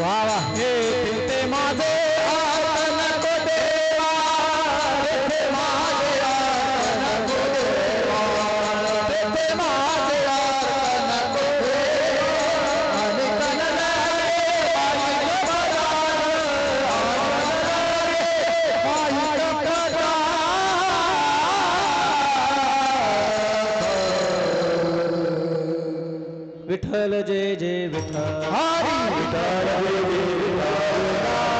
वा वा हे ते माझे विठ्ठल जय जय विठ्ठल। हरी विठ्ठल जय जय विठ्ठल।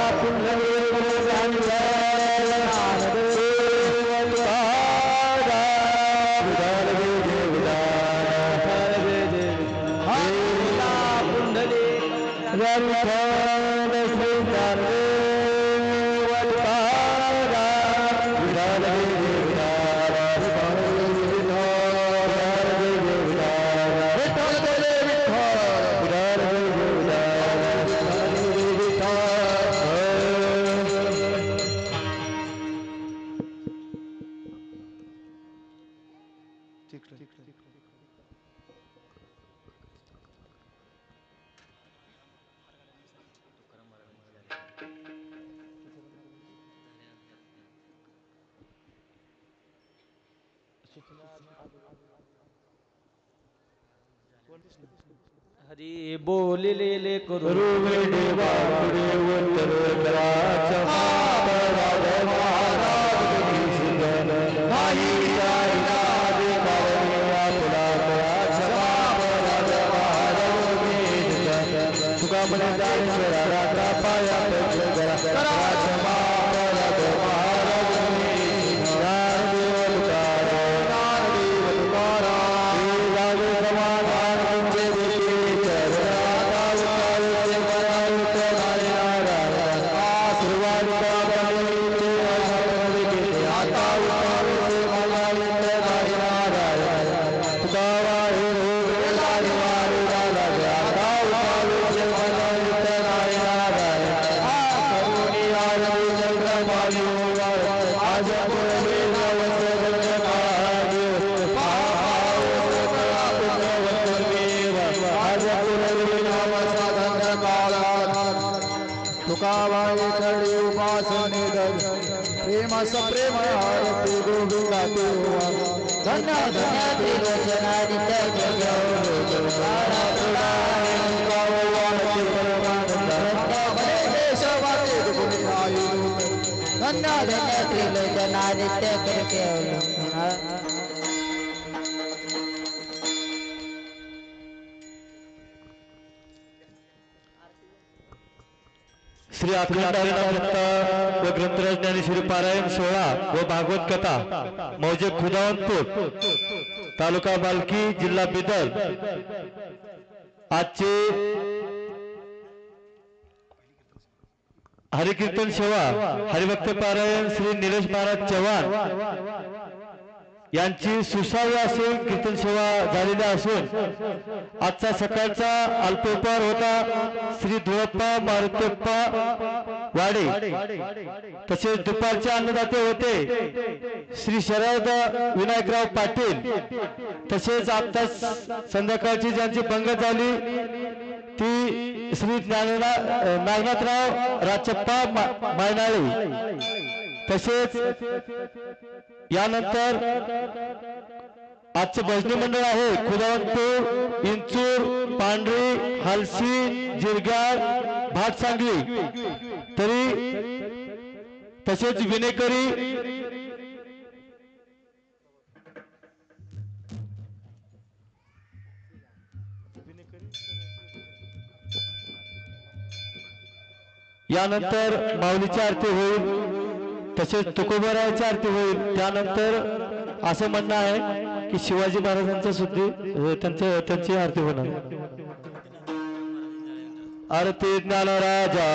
हरी महाराज की तुका म्हणे दानेश्वरा रात्रा पाया करा प्रेम सप्रेम आरती गोविंदा देवा धन्य धन्य त्रिलोचनादित्य धन्य श्री अखंड हरिनामदत्त व ग्रंथराज ज्ञानेश्वरी पारायण सोहळा व भागवत कथा मौजे खुदावंतपूर तालुका बालकी जिल्हा बिदर. आजचे हरिकीर्तन सेवा हरिभक्त पारायण श्री नीरज महाराज चव्हाण. यांची सुसावी असे कीर्तन सेवा झालेल्या असून आजचा सकाळचा अल्पोपहार होता. श्री धुळप्पा मारुतप्पा वाडे तसेच दुपारचे अन्नदाते होते. श्री शरद विनायकराव पाटील तसेच आता संध्याकाळची ज्यांची पंगत झाली ती श्री ज्ञानना नागनाथराव राचप्पा मा- मायनाळे. तसेच यानंतर आजचे भजनी मंडळ आहे खुदावंतपूर इंचूर पांढरी हलसी जिरगार भात सांगली तरी तसेच विनेकरी यानंतर माऊलीची आरती होईल. तसेच तुकोबराची आरती होईल त्यानंतर असं म्हणणं आहे की शिवाजी महाराजांचं सुद्धा त्यांचं त्यांची आरती होणार आरती ज्ञानराजा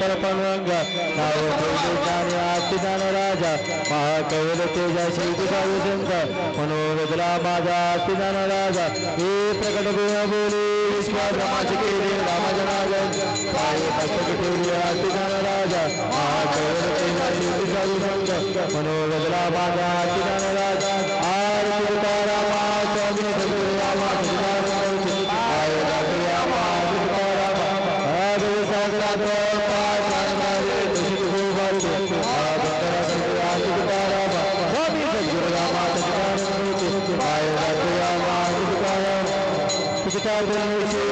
तर्पण अंग नाव पुरुषाने आस्थितान राजा महाकौर तेज श्री दिखाई शंक मनोरजला माझा आस्थितान राजा हे प्रकट गुण बोले विश्वास के देव रामजनाजन पाय कष्ट के आस्थितान राजा महाकौर तेज श्री दिखाई राजा Father,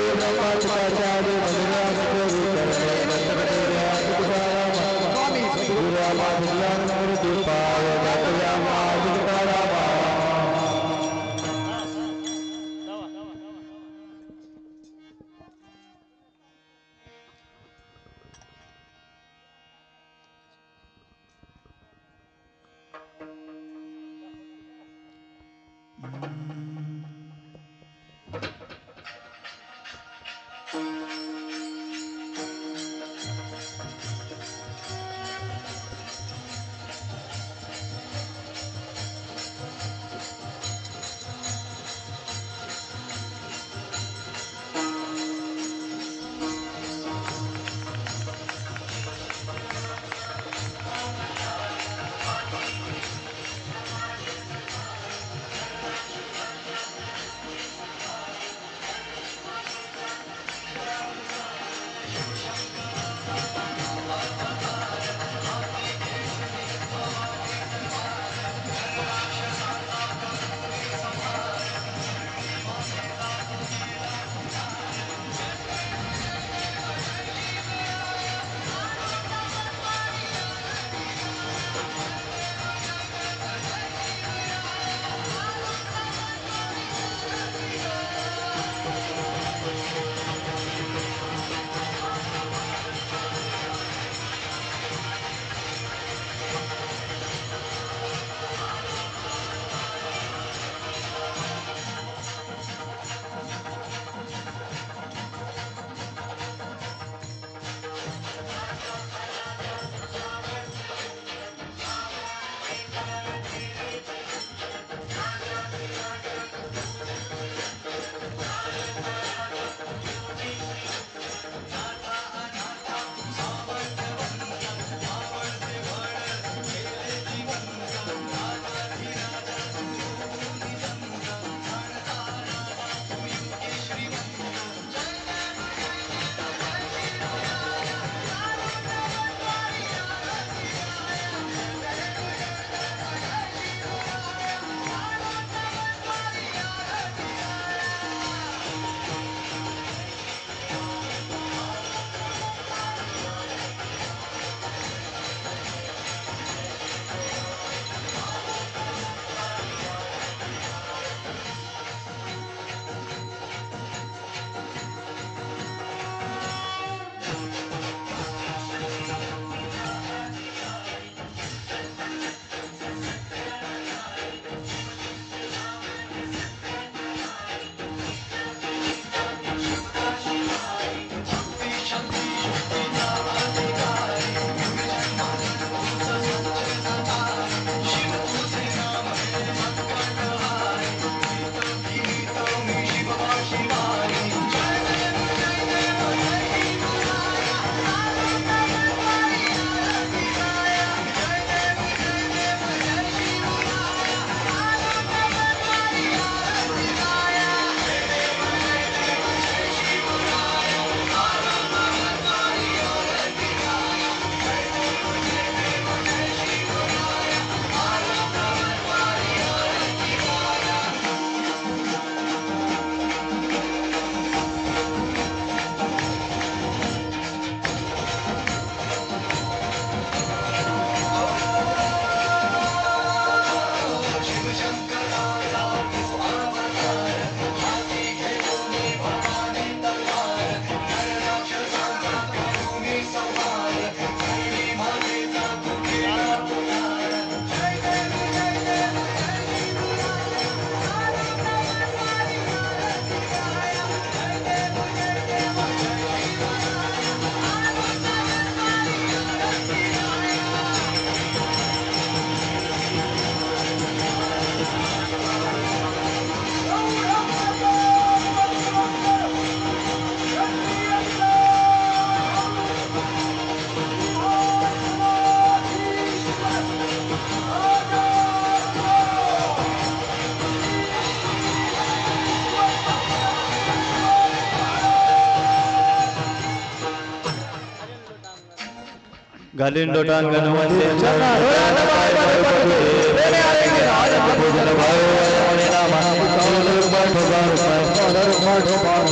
घालीन लोटांगण वंदे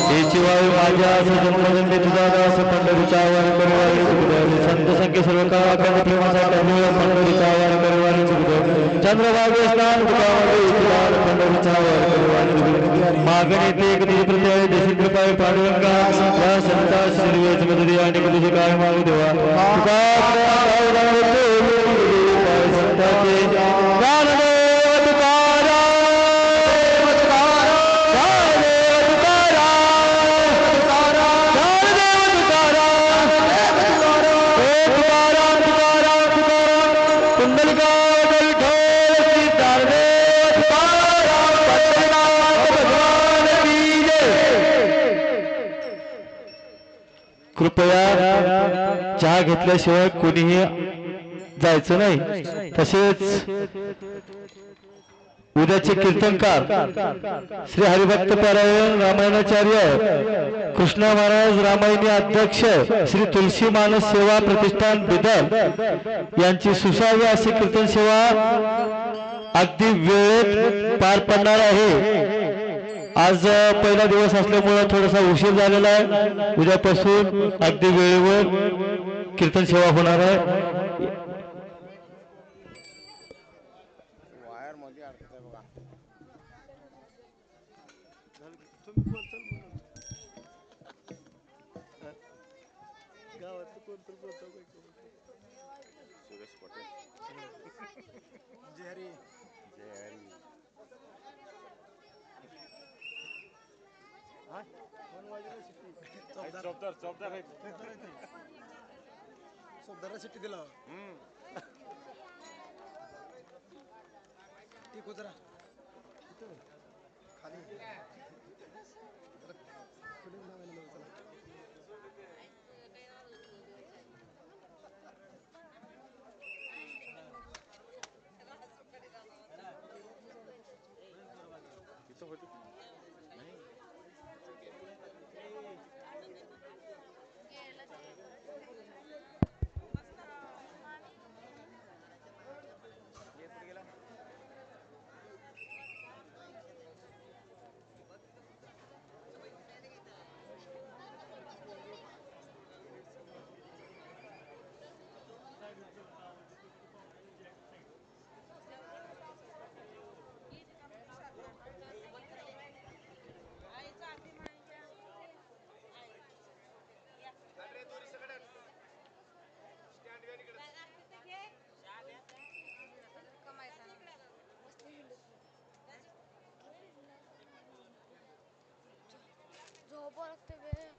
हेची वायू माझ्या जन्मजन्मी तुझा दास पंढरीचा आवार करवारी संत संख्य सर्व काळ अमूळ पंढरीचा आवार करवारी तुकामध्ये तुझा पंढरीचा आवार करवारी मागणे ते एक तुझी प्रत्याय देशी पांडुरंगा श्रीवेच मधुरी आणि काय मागू देवा कृपया चहा घेतल्याशिवाय कोणीही जायचं नाही. तसेच उद्याचे कीर्तनकार श्री हरिभक्त पारायण रामायणाचार्य कृष्णा महाराज रामायणी अध्यक्ष श्री तुलसी मानस सेवा प्रतिष्ठान बिदल यांची सुसावी अशी कीर्तन सेवा अगदी वेळेत पार पडणार आहे. आज पहिला दिवस असल्यामुळं थोडासा उशीर झालेला आहे. उद्यापासून अगदी वेळेवर कीर्तन सेवा होणार आहे. জবদার জবদার জবদারে সিটি দিল। হুম। ঠিক কোথায়? খালি। কিছু হয়তো लावायला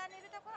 ela nele tá com